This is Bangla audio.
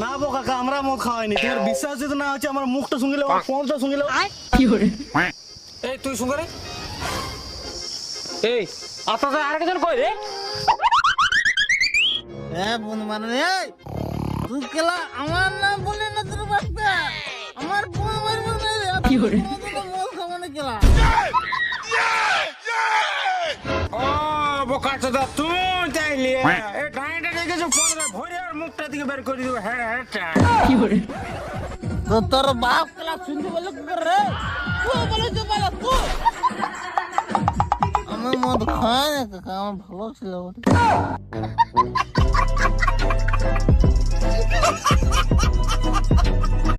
না। বো কাকা আমরা মদ খাওয়াইনি। তোমার বিশ্বাস যদি না হচ্ছে আমার মুখটা শুঙ্গি লেবো পঞ্চটা শুঙ্গি লেবো এই তুই শুন রে এই আপনাদের আরেকজন কই রে? হ্যাঁ বন্ধু মানে এই। তুই কেলা আমার নাম বলে না তোর বাচ্চা আমার বোন মারবো না কি করে বোকা চোদা তুই চাইলি এই টাইটা দেখেছ পরে ভরে আর মুখটা দিকে বের করে দিব। হ্যাঁ হ্যাঁ তো তোর বাপ কেলা শুনতে বলে কি করে রে? তুই বলে তো বলে তো। আমার মদ খায় না কাকা আমার ভালো ছিল